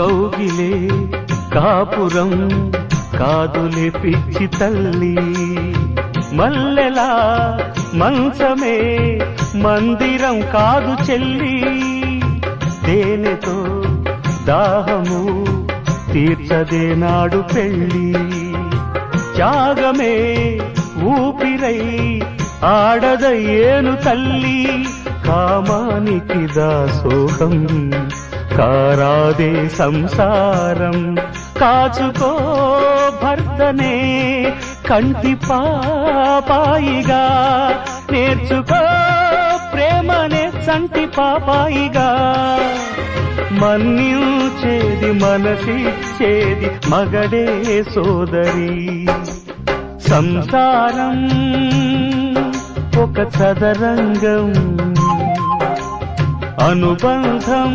కౌగిలే కాపురం కాదులే పిచ్చి తల్లి. మల్లెలా మంచమే మందిరం కాదు చెల్లి. తేనెతో దాహము తీర్చదే నాడు పెళ్ళి. త్యాగమే ఊపిరై ఆడదయ్యేను తల్లి. కామానికి దాసోహం. కారాదే సంసారం. కాచుకో భర్తనే కంటి పాపాయిగా. నేర్చుకో ప్రేమనే సంటి పాపాయిగా. మన్నించేది మనసిచ్చేది మగడే సోదరి. సంసారం ఒక చదరంగం. అనుబంధం